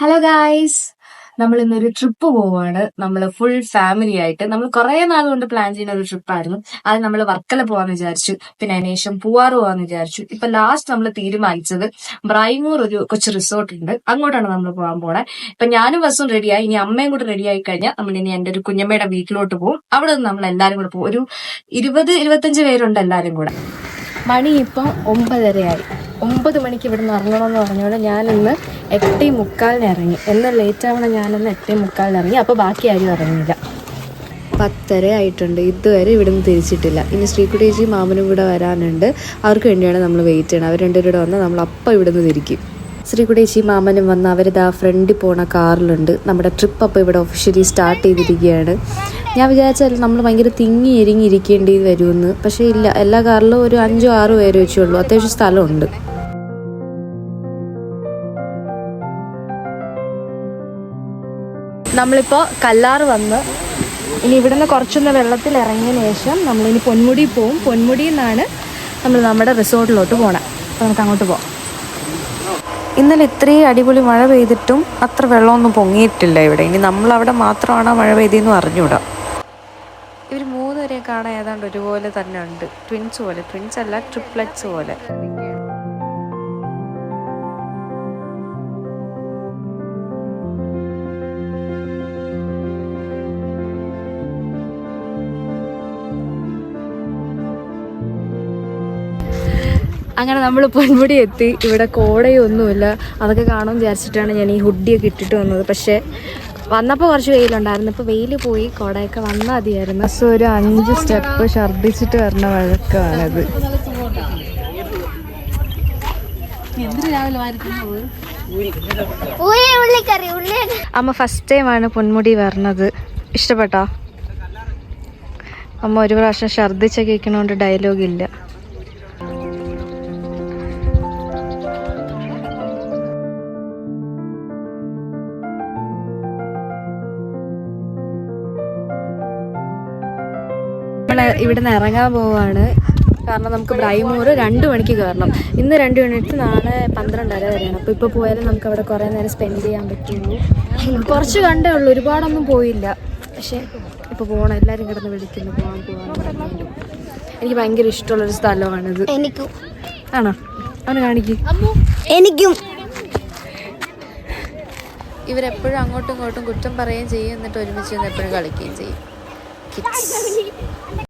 Hello guys നമ്മൾ ഇന്നൊരു trip പോവാണ്. നമ്മൾ ഫുൾ ഫാമിലി ആയിട്ട്. നമ്മൾ കുറെ നാൾ കൊണ്ട് പ്ലാൻ ചെയ്യുന്ന ഒരു ട്രിപ്പായിരുന്നു അത് നമ്മൾ വർക്കല പോവാന്ന് വിചാരിച്ചു. പിന്നെ അതിനുശേഷം പൂവാറ് പോവാന്ന് വിചാരിച്ചു. ഇപ്പൊ ലാസ്റ്റ് നമ്മൾ തീരുമാനിച്ചത് ബ്രൈമൂർ ഒരു കൊച്ചു റിസോർട്ട് ഉണ്ട്. അങ്ങോട്ടാണ് നമ്മൾ പോകാൻ പോണേ. ഇപ്പൊ ഞാനും ബസ്സും റെഡിയായി ഇനി അമ്മയും കൂടെ റെഡിയായി കഴിഞ്ഞാൽ നമ്മൾ ഇനി എന്റെ ഒരു കുഞ്ഞമ്മയുടെ വീട്ടിലോട്ട് പോകും അവിടെ നിന്ന് നമ്മൾ എല്ലാരും കൂടെ പോകും ഒരു ഇരുപത് ഇരുപത്തഞ്ച് പേരുണ്ട് എല്ലാരും കൂടെ. മണി ഇപ്പം ഒമ്പതരയായി. ഒമ്പത് മണിക്ക് ഇവിടെ നിന്ന് ഇറങ്ങണമെന്ന് പറഞ്ഞോണ്ട് ഞാനിന്ന് എട്ടേ മുക്കാലിന് ഇറങ്ങി. എന്ന് ലേറ്റ് ആവണം ഞാനിന്ന് എട്ടേ മുക്കാലിന് ഇറങ്ങി. അപ്പോൾ ബാക്കി ആരും ഇറങ്ങിയില്ല. പത്തര ആയിട്ടുണ്ട്. ഇതുവരെ ഇവിടുന്ന് തിരിച്ചിട്ടില്ല. ഇനി ശ്രീകുട്ടേജി മാമനും കൂടെ വരാനുണ്ട്. അവർക്ക് വേണ്ടിയാണ് നമ്മൾ വെയിറ്റ് ചെയ്യണം അവർ രണ്ടുപേരും കൂടെ വന്നാൽ നമ്മൾ അപ്പം ഇവിടുന്ന് തിരിക്കും. ശ്രീകുടേശി മാമനും വന്ന് അവരിതാ ഫ്രണ്ടിൽ പോണ കാറിലുണ്ട്. നമ്മുടെ ട്രിപ്പ് അപ്പോൾ ഇവിടെ ഒഫീഷ്യലി സ്റ്റാർട്ട് ചെയ്തിരിക്കുകയാണ്. ഞാൻ വിചാരിച്ചാൽ നമ്മൾ ഭയങ്കര തിങ്ങി എരിങ്ങി ഇരിക്കേണ്ടി വരുമെന്ന്. പക്ഷേ ഇല്ല എല്ലാ കാറിലും ഒരു അഞ്ചോ ആറോ പേര് വെച്ചേ ഉള്ളൂ അത്യാവശ്യം സ്ഥലമുണ്ട്. നമ്മളിപ്പോൾ കല്ലാറ് വന്ന് ഇനി ഇവിടുന്ന് കുറച്ചൊന്ന് വെള്ളത്തിൽ ഇറങ്ങിയ ശേഷം നമ്മളിനി പൊന്മുടി പോവും. പൊന്മുടിയിൽ നിന്നാണ് നമ്മൾ നമ്മുടെ റിസോർട്ടിലോട്ട് പോകണം അപ്പോൾ നമുക്ക് അങ്ങോട്ട് പോകാം ഇന്നലെ ഇത്രയും അടിപൊളി മഴ പെയ്തിട്ടും അത്ര വെള്ളമൊന്നും പൊങ്ങിയിട്ടില്ല ഇവിടെ. ഇനി നമ്മൾ അവിടെ മാത്രമാണ് മഴ പെയ്തെന്ന് അറിഞ്ഞൂടാ. ഇവർ മൂന്നുപേരെ കാണാൻ ഏതാണ്ട് ഒരുപോലെ തന്നെ ഉണ്ട്. ട്വിൻസ് പോലെ. ട്വിൻസ് അല്ല ട്രിപ്ലറ്റ്സ് പോലെ. അങ്ങനെ നമ്മൾ പൊന്മുടി എത്തി. ഇവിടെ കോടയൊന്നുമില്ല. അതൊക്കെ കാണുമെന്ന് വിചാരിച്ചിട്ടാണ് ഞാൻ ഈ ഹുഡിയൊക്കെ ഇട്ടിട്ട് വന്നത്. പക്ഷേ വന്നപ്പോൾ കുറച്ച് വെയിലുണ്ടായിരുന്നു. ഇപ്പോൾ വെയിൽ പോയി കോടയൊക്കെ വന്നാൽ മതിയായിരുന്നു. സോ ഒരു അഞ്ച് സ്റ്റെപ്പ് ഛർദ്ദിച്ചിട്ട് വരുന്ന വഴക്കാണത്. അമ്മ ഫസ്റ്റ് ടൈമാണ് പൊന്മുടി വരണത്. ഇഷ്ടപ്പെട്ടോ? അമ്മ ഒരു പ്രാവശ്യം ഛർദ്ദിച്ചൊക്കെ ഇരിക്കണോണ്ട് ഡയലോഗ് ഇല്ല. നമ്മൾ നിന്ന് ഇറങ്ങാൻ പോവാണ്. കാരണം നമുക്ക് ബ്രൈമൂർ രണ്ട് മണിക്ക് കയറണം. ഇന്ന് രണ്ട് മണിക്ക് നാളെ പന്ത്രണ്ടര വരെയാണ്. അപ്പോൾ ഇപ്പോൾ പോയാലും നമുക്ക് അവിടെ കുറേ നേരം സ്പെൻഡ് ചെയ്യാൻ പറ്റുള്ളൂ. കുറച്ച് കണ്ടേ ഉള്ളൂ. ഒരുപാടൊന്നും പോയില്ല. പക്ഷേ ഇപ്പോൾ പോകണം എല്ലാവരും കിടന്ന് വിളിക്കുന്നു. പോകാൻ പോകാൻ എനിക്ക് ഭയങ്കര ഇഷ്ടമുള്ളൊരു സ്ഥലമാണിത്. എനിക്കും. ആണോ? അവനെ കാണിക്കും. എനിക്കും. ഇവരെപ്പോഴും അങ്ങോട്ടും ഇങ്ങോട്ടും കുറ്റം പറയുകയും ചെയ്യും. എന്നിട്ട് ഒരുമിച്ച് നിന്ന് എപ്പോഴും കളിക്കുകയും ചെയ്യും. കിഡ്സ്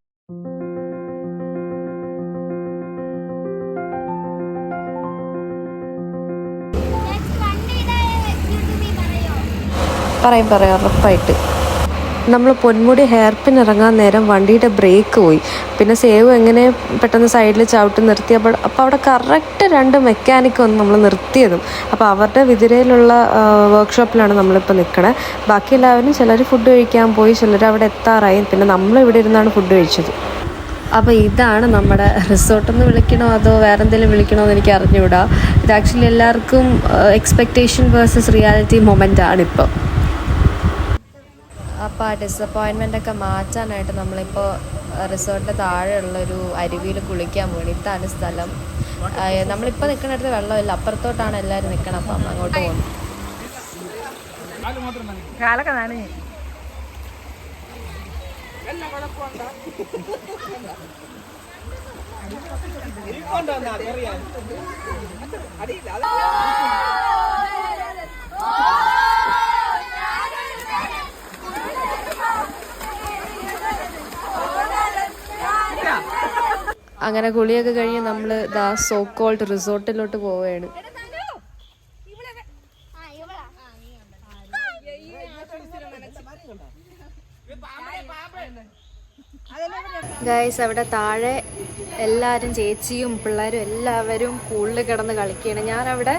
പറയും പറയാം ഉറപ്പായിട്ട്. നമ്മൾ പൊന്മുടി ഹെയർ പിൻ ഇറങ്ങാൻ നേരം വണ്ടിയുടെ ബ്രേക്ക് പോയി. പിന്നെ സേവ് എങ്ങനെ പെട്ടെന്ന് സൈഡിൽ ചവിട്ടി നിർത്തി അപ്പോൾ അപ്പോൾ അവിടെ കറക്റ്റ് രണ്ട് മെക്കാനിക് വന്ന് നമ്മൾ നിർത്തിയതും. അപ്പോൾ അവരുടെ വിതിരയിലുള്ള വർക്ക്ഷോപ്പിലാണ് നമ്മളിപ്പോൾ നിൽക്കുന്നത് ബാക്കി എല്ലാവരും ചിലർ ഫുഡ് കഴിക്കാൻ പോയി ചിലർ അവിടെ എത്താറായി. പിന്നെ നമ്മൾ ഇവിടെ ഇരുന്നാണ് ഫുഡ് കഴിച്ചത്. അപ്പോൾ ഇതാണ് നമ്മുടെ റിസോർട്ടെന്ന് വിളിക്കണോ അതോ വേറെ എന്തെങ്കിലും വിളിക്കണോ എന്ന് എനിക്ക് അറിഞ്ഞുകൂടാ ഇത് ആക്ച്വലി എല്ലാവർക്കും എക്സ്പെക്റ്റേഷൻ വേഴ്സസ് റിയാലിറ്റി മൊമെന്റ് ആണിപ്പോൾ അപ്പോൾ ആ ഡിസപ്പോയിൻമെന്റ് ഒക്കെ മാറ്റാനായിട്ട് നമ്മളിപ്പോൾ റിസോർട്ടിന്റെ താഴെയുള്ളൊരു അരുവിയിൽ കുളിക്കാൻ പോകണം ഇതാണ് സ്ഥലം. നമ്മളിപ്പോൾ നിൽക്കുന്നിടത്ത് വെള്ളമില്ല. അപ്പുറത്തോട്ടാണ് എല്ലാവരും നിൽക്കണം അപ്പം അങ്ങോട്ട് പോകുന്നു അങ്ങനെ കുളിയൊക്കെ കഴിഞ്ഞ് നമ്മൾ ദാ സോ കോൾഡ് റിസോർട്ടിലോട്ട് പോവുകയാണ്. ഗൈസ് അവിടെ താഴെ എല്ലാവരും ചേച്ചിയും പിള്ളേരും എല്ലാവരും പൂളിൽ കിടന്ന് കളിക്കുകയാണ്. ഞാനവിടെ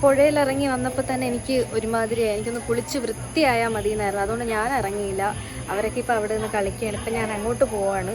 പുഴയിലിറങ്ങി വന്നപ്പോൾ തന്നെ എനിക്ക് ഒരുമാതിരി എനിക്കൊന്ന് കുളിച്ച് വൃത്തിയായാൽ മതി എന്നായിരുന്നു അതുകൊണ്ട് ഞാൻ ഇറങ്ങിയില്ല. അവരൊക്കെ ഇപ്പോൾ അവിടെ നിന്ന് കളിക്കുകയാണ്. ഇപ്പം ഞാൻ അങ്ങോട്ട് പോവാണ്.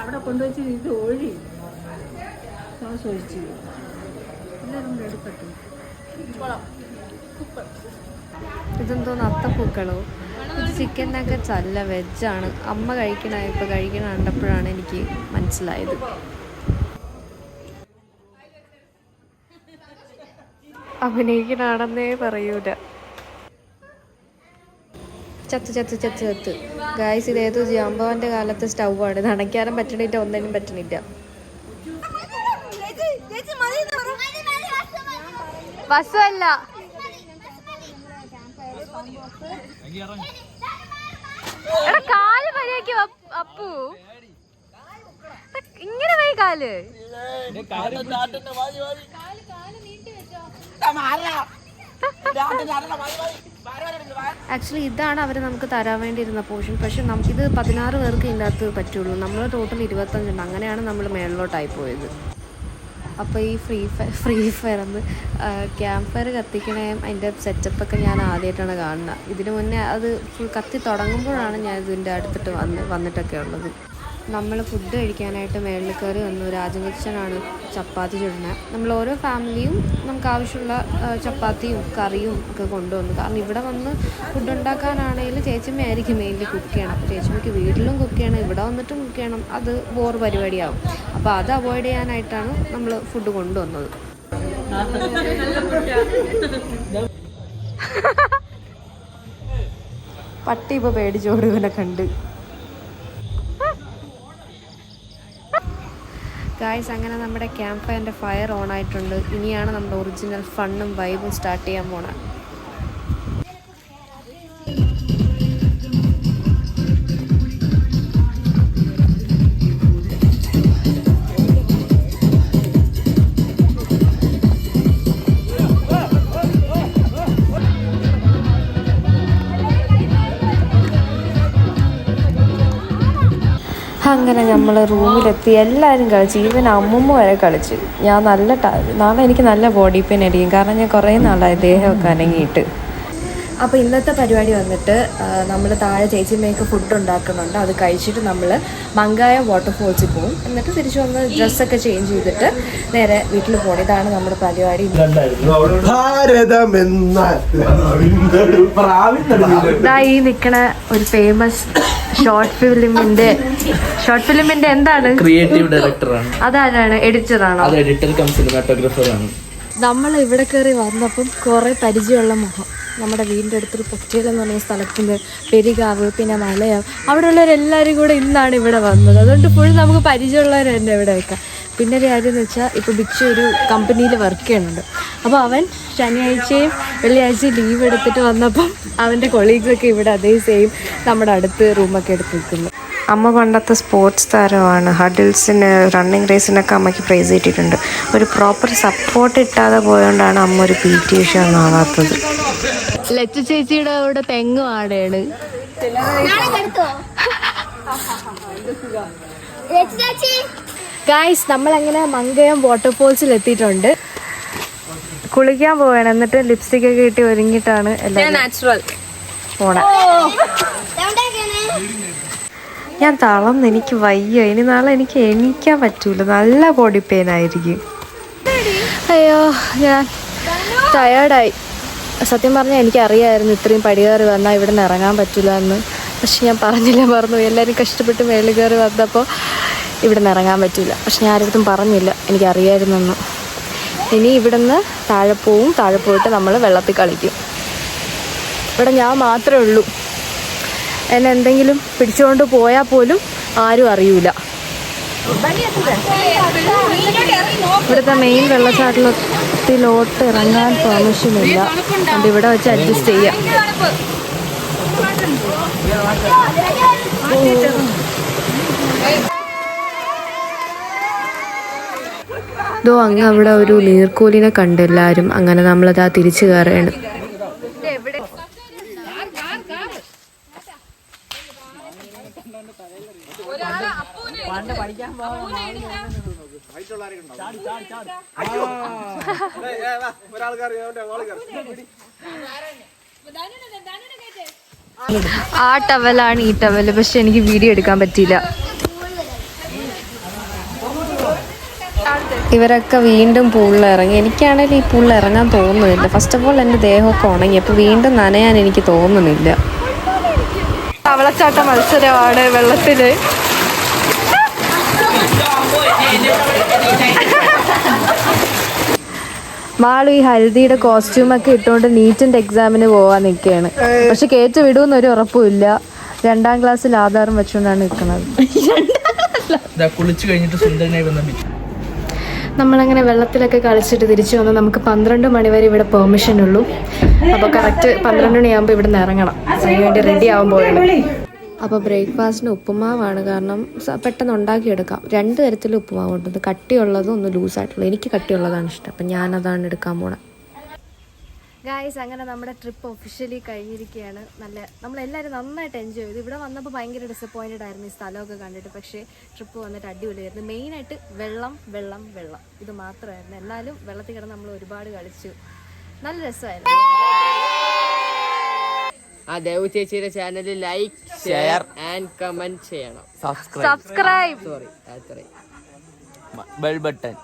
അവിടെ കൊണ്ടുവച്ച് ഇത് ഒഴി. സോസ് ഒഴിച്ച് എല്ലാവരും കൂടെ എടുക്കട്ടെ. ഇതെന്തോന്ന് അത്തപ്പൂക്കളോ ഇത് ചിക്കൻ നഗറ്റ്സ് അല്ല വെജാണ് അമ്മ കഴിക്കണ ഇപ്പൊ കഴിക്കണ കണ്ടപ്പോഴാണ് എനിക്ക് മനസ്സിലായത്. അഭിനയിക്കണാണെന്നേ പറയൂല. ചത്ത് ചത്ത് ചത്ത് ചത്ത്. ഗായ്സ് ഇതേത് ഏതോ ജാമ്പവാന്റെ കാലത്തെ സ്റ്റൗവാണ് അണയ്ക്കാനും പറ്റണില്ല ഒന്നിനും പറ്റണില്ല. എടാ കാൽ മര്യാദയ്ക്ക് അപ്പു. ഇങ്ങനെ പോയി കാൽ. ആക്ച്വലി ഇതാണ് അവർ നമുക്ക് തരാൻ വേണ്ടിയിരുന്ന പോർഷൻ പക്ഷെ നമുക്കിത് പതിനാറ് പേർക്ക് ഇതിന്റെ പറ്റുള്ളൂ. നമ്മൾ ടോട്ടൽ ഇരുപത്തഞ്ചുണ്ട് അങ്ങനെയാണ് നമ്മൾ മേളിലോട്ടായി പോയത്. അപ്പോൾ ഈ ഫ്രീ ഫയർ ഫ്രീ ഫയർ എന്ന് ക്യാമ്പ് ഫയർ കത്തിക്കണേ അതിന്റെ സെറ്റപ്പൊക്കെ ഞാൻ ആദ്യമായിട്ടാണ് കാണുന്നത്. ഇതിന് മുന്നേ അത് ഫുൾ കത്തി തുടങ്ങുമ്പോഴാണ് ഞാൻ ഇതിന്റെ അടുത്തിട്ട് വന്ന് വന്നിട്ടൊക്കെ ഉള്ളത്. നമ്മൾ ഫുഡ് കഴിക്കാനായിട്ട് മേളിൽ കയറി വന്നു. രാജൻ കിച്ചനാണ് ചപ്പാത്തി ചുടുന്നത്. നമ്മൾ ഓരോ ഫാമിലിയും നമുക്ക് ആവശ്യമുള്ള ചപ്പാത്തിയും കറിയും ഒക്കെ കൊണ്ടുവന്നു. കാരണം ഇവിടെ വന്ന് ഫുഡ് ഉണ്ടാക്കാനാണെങ്കിൽ ചേച്ചിമ്മയായിരിക്കും മെയിൻലി കുക്ക് ചെയ്യണം അപ്പോൾ ചേച്ചിമ്മയ്ക്ക് വീട്ടിലും കുക്ക് ചെയ്യണം ഇവിടെ വന്നിട്ടും കുക്ക് ചെയ്യണം. അത് ബോർ പരിപാടിയാവും. അപ്പോൾ അത് അവോയ്ഡ് ചെയ്യാനായിട്ടാണ് നമ്മൾ ഫുഡ് കൊണ്ടുവന്നത്. പട്ടി ഇപ്പോൾ പേടിച്ചോടുവിനെ കണ്ട്. ഗായ്സ് അങ്ങനെ നമ്മുടെ ക്യാമ്പ് ഫയറിന്റെ ഫയർ ഓൺ ആയിട്ടുണ്ട്. ഇനിയാണ് നമ്മുടെ ഒറിജിനൽ ഫണ്ണും വൈബും സ്റ്റാർട്ട് ചെയ്യാൻ പോണത്. അങ്ങനെ നമ്മൾ റൂമിലെത്തി എല്ലാവരും കളിച്ച് ഈവൻ അമ്മമ്മ വരെ കളിച്ച്. ഞാൻ നല്ല നാളെ എനിക്ക് നല്ല ബോഡി പെയിൻ അടിക്കും. കാരണം ഞാൻ കുറേ നാളായി ദേഹമൊക്കെ അനങ്ങിയിട്ട്. അപ്പോൾ ഇന്നത്തെ പരിപാടി വന്നിട്ട് നമ്മൾ താഴെ ചേച്ചിമ്മയൊക്കെ ഫുഡ് ഉണ്ടാക്കുന്നുണ്ട്. അത് കഴിച്ചിട്ട് നമ്മൾ മങ്കായ വാട്ടർഫോൾസിൽ പോകും എന്നിട്ട് തിരിച്ചു വന്ന് ഡ്രസ്സൊക്കെ ചേഞ്ച് ചെയ്തിട്ട് നേരെ വീട്ടിൽ പോകണം ഇതാണ് നമ്മുടെ പരിപാടി. ഇതാ ഈ നിൽക്കണ ഒരു ഫേമസ് ഷോർട്ട് ഫിലിമിന്റെ ഷോർട്ട് ഫിലിമിന്റെ എന്താണ്? ക്രിയേറ്റീവ് ഡയറക്ടറാണ് അതാരാണ്? എഡിറ്ററാണോ അത് എഡിറ്റർ കം സിനിമാറ്റോഗ്രാഫറാണ് നമ്മൾ ഇവിടെ കയറി വന്നപ്പം കുറെ പരിചയമുള്ള മുഖം. നമ്മുടെ വീടിന്റെ അടുത്തൊരു പൊറ്റേൽ എന്ന് പറയുന്ന സ്ഥലത്തിന്റെ പെരികാവ് പിന്നെ മലയാവ് അവിടെയുള്ളവരെല്ലാവരും കൂടെ ഇന്നാണ് ഇവിടെ വന്നത്. അതുകൊണ്ട് ഫുൾ നമുക്ക് പരിചയമുള്ളവർ തന്നെ ഇവിടെ വെക്കാം. പിന്നെ ഒരു കാര്യം എന്ന് വെച്ചാൽ ഇപ്പോൾ ബിച്ചു ഒരു കമ്പനിയിൽ വർക്ക് ചെയ്യുന്നുണ്ട്. അപ്പോൾ അവൻ ശനിയാഴ്ചയും വെള്ളിയാഴ്ചയും ലീവ് എടുത്തിട്ട് വന്നപ്പം അവന്റെ കൊളീഗ്സൊക്കെ ഇവിടെ അതേ സെയിം നമ്മുടെ അടുത്ത് റൂമൊക്കെ എടുത്ത് നിൽക്കുന്നു. അമ്മ പണ്ടത്തെ സ്പോർട്സ് താരമാണ്. ഹഡിൽസിന് റണ്ണിങ് റേസിനൊക്കെ അമ്മയ്ക്ക് പ്രൈസ് കിട്ടിയിട്ടുണ്ട്. ഒരു പ്രോപ്പർ സപ്പോർട്ട് ഇട്ടാതെ പോയോണ്ടാണ് അമ്മ ഒരു പി ടി ഉഷ ഒന്നും ആവാത്തത്. ലച്ചു ചേച്ചിയുടെ അവിടെ തെങ്ങ് ആടയാണ് ഗായ്സ് നമ്മളങ്ങനെ മങ്കയം വാട്ടർഫോൾസിൽ എത്തിയിട്ടുണ്ട്. കുളിക്കാൻ പോവാണ്. എന്നിട്ട് ലിപ്സ്റ്റിക് ഒക്കെ ഇട്ട് ഒരുങ്ങിയിട്ടാണ് എല്ലാം നാച്ചുറൽ പോണേ. ഞാൻ തളർന്ന് എനിക്ക് വയ്യ. ഇനി നാളെ എനിക്ക് എണീക്കാൻ പറ്റൂല. നല്ല ബോഡി പെയിൻ ആയിരിക്കും. അയ്യോ ഞാൻ ടയേർഡായി സത്യം പറഞ്ഞാൽ എനിക്കറിയായിരുന്നു ഇത്രയും പടി കയറി വന്നാൽ ഇവിടെ നിന്ന് ഇറങ്ങാൻ പറ്റില്ല എന്ന്. പക്ഷെ ഞാൻ പറഞ്ഞില്ല പറഞ്ഞു എല്ലാവരും കഷ്ടപ്പെട്ട് മേളിൽ കയറി വന്നപ്പോൾ ഇവിടെ നിന്ന് ഇറങ്ങാൻ പറ്റില്ല പക്ഷെ ഞാൻ ആരുടെ പറഞ്ഞില്ല എനിക്കറിയായിരുന്നെന്ന്. ഇനി ഇവിടെ നിന്ന് താഴെ പോവും. താഴെ പോയിട്ട് നമ്മൾ വെള്ളത്തിൽ കളിക്കും. ഇവിടെ ഞാൻ മാത്രമേ ഉള്ളൂ. എന്നെ എന്തെങ്കിലും പിടിച്ചുകൊണ്ട് പോയാൽ പോലും ആരും അറിയൂല. ഇവിടുത്തെ മെയിൻ വെള്ളച്ചാട്ടത്തിലോട്ട് ഇറങ്ങാൻ പെർമിഷനില്ല അത് ഇവിടെ വെച്ച് അഡ്ജസ്റ്റ് ചെയ്യാം. ഇതോ അങ്ങ് അവിടെ ഒരു നീർക്കോലിനെ കണ്ടെല്ലാവരും അങ്ങനെ നമ്മളതാ തിരിച്ചു കയറുകയാണ് ആ. ടവലാണ് ഈ ടവൽ പക്ഷെ എനിക്ക് വീഡിയോ എടുക്കാൻ പറ്റിയില്ല. ഇവരൊക്കെ വീണ്ടും പൂളിൽ ഇറങ്ങി. എനിക്കാണെങ്കിൽ ഈ പൂളിൽ ഇറങ്ങാൻ തോന്നുന്നില്ല. ഫസ്റ്റ് ഓഫ് ഓൾ എന്റെ ദേഹമൊക്കെ ഉണങ്ങി. അപ്പോൾ വീണ്ടും നനയാൻ എനിക്ക് തോന്നുന്നില്ല. തവളച്ചാട്ട മത്സരമാണ് വെള്ളത്തിൽ. മാളു ഈ ഹൽദിയുടെ കോസ്റ്റ്യൂമൊക്കെ ഇട്ടുകൊണ്ട് നീറ്റിന്റെ എക്സാമിന് പോവാൻ നിൽക്കുകയാണ് പക്ഷെ കയറ്റി വിടുമെന്ന് ഒരു ഉറപ്പുമില്ല രണ്ടാം ക്ലാസ്സിൽ ആധാരം വെച്ചുകൊണ്ടാണ് നിൽക്കുന്നത് കുളിച്ചു കഴിഞ്ഞിട്ട് സുന്ദരനായി വന്ന നമ്മളങ്ങനെ വെള്ളത്തിലൊക്കെ കളിച്ചിട്ട് തിരിച്ചു വന്ന് നമുക്ക് പന്ത്രണ്ട് മണിവരെ ഇവിടെ പെർമിഷൻ ഉള്ളൂ. അപ്പോൾ കറക്റ്റ് പന്ത്രണ്ട് മണിയാകുമ്പോൾ ഇവിടെ നിന്ന് ഇറങ്ങണം. അതിന് വേണ്ടി റെഡി ആകുമ്പോഴാണ് അപ്പോൾ ബ്രേക്ക്ഫാസ്റ്റിന് ഉപ്പുമാവാണ്. കാരണം പെട്ടെന്ന് ഉണ്ടാക്കിയെടുക്കാം. രണ്ട് തരത്തിലും ഉപ്പുമാവ് ഉണ്ട് കട്ടിയുള്ളതും ഒന്ന് ലൂസായിട്ടുള്ളത് എനിക്ക് കട്ടിയുള്ളതാണ് ഇഷ്ടം. അപ്പം ഞാനതാണ് എടുക്കാൻ പോണത് ഗായ്സ് അങ്ങനെ നമ്മുടെ ട്രിപ്പ് ഒഫീഷ്യലി കഴിഞ്ഞിരിക്കുകയാണ്. നല്ല നമ്മളെല്ലാവരും നന്നായിട്ട് എൻജോയ് ചെയ്തു. ഇവിടെ വന്നപ്പോൾ ഭയങ്കര ഡിസപ്പോയിന്റഡ് ആയിരുന്നു ഈ സ്ഥലമൊക്കെ കണ്ടിട്ട്. പക്ഷേ ട്രിപ്പ് വന്നിട്ട് അടിപൊളിയായിരുന്നു. മെയിനായിട്ട് വെള്ളം വെള്ളം വെള്ളം. ഇത് മാത്രമായിരുന്നു. എന്നാലും വെള്ളത്തിൽ കിടന്ന് നമ്മൾ ഒരുപാട് കളിച്ചു. നല്ല രസമായിരുന്നു. ആ ദേവു ചേച്ചിയുടെ channel like share and comment ചെയ്യണം. Subscribe subscribe sorry bell button